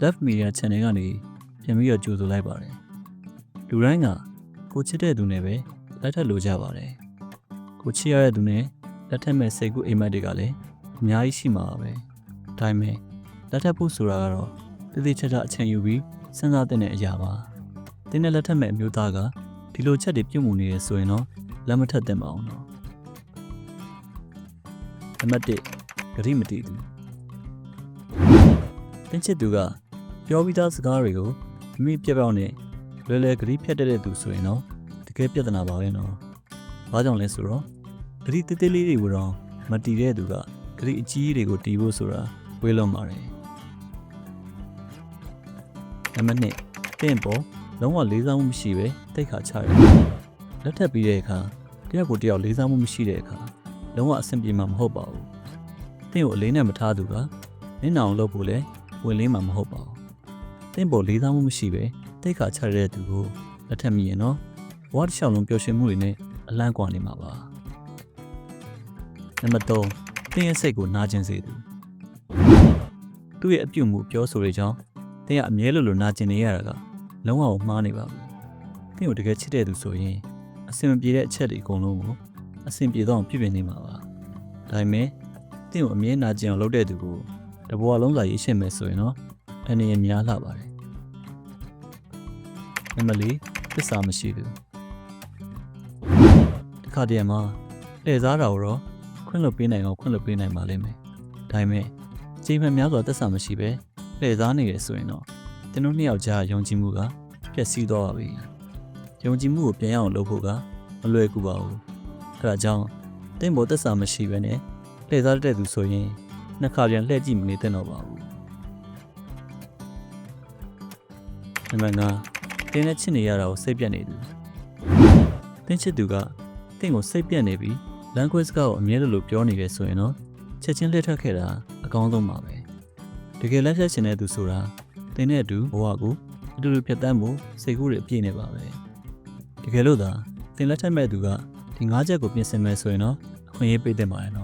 Left Media Channel ကနေပြန်ပြီးတော့ကြိုဆိုလိုက်ပါတယ်လူတိုင်းကကိုချစ်တဲ့သူနဲ့ပဲလက်ထပ်လိုကြပါတယ်ကိုချစ်ရတဲ့သူနဲ့လက်ထပ်မဲ့စိတ်ကူးအိမ်မက်တွေကလည်းအများကြီးရှိမှာပါပဲဒါပေမဲ့လက်ထပ်ဖို့ဆိုတာကတော့တည်တည်ချာချာအချိန်ယူပြီးစဉ်းစားတဲ့အရာပါတင်းနဲ့လက်ထပ်မဲ့အမျိုးသားကဒီလိုချက်တွေပြုတ်မှုနေရဆိုရင်တော့လက်မထက်သင့်ပါအောင်တော့နံပါတ်1ဂရိမတိသူတ င်းချစ်သူကပြောပြီးသားစကားတွေကိုမိမိပြက်ပြောင်းနဲ့လွယ်လွယ်ဂရိဖြတ်တတ်တဲ့သူဆိုရင်တော့တကယ်ပြဿနာပါပဲနော်။ဘာကြောင့်လဲဆိုတော့ဂရိတေးသေးလေးတွေကိုတော့မတီးတဲ့သူကဂရိအကြီးတွေကိုတီးဖို့ဆိုတာဝေးလွန်ပါတယ်။နံပါတ်2တင့်ပေါ်လုံးဝလေးစားမှုမရှိပဲတိတ်ခါချရတယ်။လက်ထပ်ပြီးတဲ့အခါတယောက်ကိုတယောက်လေးစားမှုမရှိတဲ့အခါလုံးဝအဆင်ပြေမှာမဟုတ်ပါဘူး။တင့်ကိုအလေးနဲ့မထားသူကနင်းအောင်လုပ်ဖို့လဲ ဝင်လေးမှာမဟုတ်ပါဘူး။တင့်ပေါ်လေးစားမှုမရှိပဲတိတ်ခါချရတဲ့သူကိုလက်ထပ်မိရင်နော်ဘဝတစ်လျှောက်လုံးပျော်ရွှင်မှုတွေနဲ့အလန့်ကွာနေမှာပါနံပါတ်3တင်းရဲ့စိတ်ကိုနာကျင်စေသူသူ့ရဲ့အပြုတ်မှုပြောဆိုတွေကြောင့်တင်းကအမြဲလိုလိုနာကျင်နေရတာကလုံးဝမှားနေပါဘူးတင်းကိုတကယ်ချစ်တဲ့သူဆိုရင်အဆင်မပြေတဲ့အချက်တွေအကုန်လုံးကိုအဆင်ပြေတော့ပြုပြင်နေမှာပါဒါပေမဲ့တင်းကိုအမြဲနာကျင်အောင်လုပ်တဲ့သူကိုတ ဘဝလုံးစာရေးရှင်းမယ်ဆိုရင်တော့အနေရများလှပါတယ်နံပါတ်4သစ္စာမရှိဘူးတခါတည်းမှာလှည့်စားတာကိုတော့ခွင့်လွှတ်ပေးနိုင်အောင်ခွင့်လွှတ်ပေးနိုင်ပါလိမ့်မယ်ဒါပေမဲ့ချိန်မှန်များစွာသစ္စာမရှိပဲလှည့်စားနေရဆိုရင်တော့ကျွန်တော်နှစ်ယောက်ကြားယုံကြည်မှုကပျက်စီးသွားပါပြီယုံကြည်မှုကိုပြန်ရအောင်လုပ်ဖို့ကမလွယ်ကူပါဘူးအဲဒါကြောင့်တင့်ဘောသစ္စာမရှိပဲနဲ့လှည့်စားတဲ့သူဆိုရင် နှစ်ခါပြန်လှည့်ကြည့်မနေသင့်တော့ပါဘူးနံပါတ်5တင်းနဲ့ချစ်နေရတာကိုစိတ်ပြတ်နေသူတင်းချစ်သူကတင့်ကိုစိတ်ပြတ်နေပြီးလမ်းခွဲစကားကိုအမြဲတလို့ပြောနေတယ်ဆိုရင်တော့ချက်ချင်းလှည့်ထွက်ခဲ့တာအကောင်းဆုံးပါပဲတကယ်လက်ဖြတ်ရှင်တဲ့သူဆိုတာတင်းနဲ့အတူဘဝကိုအတူတူဖြတ်တန်းဖို့စိတ်ကူးတွေအပြည့်နေပါပဲတကယ်လို့သာတင်လက်ထက်မဲ့သူကဒီ၅ချက်ကိုပြင်ဆင်မယ်ဆိုရင်တော့အခွင့်အရေးပေးသင့်ပါတယ်နော်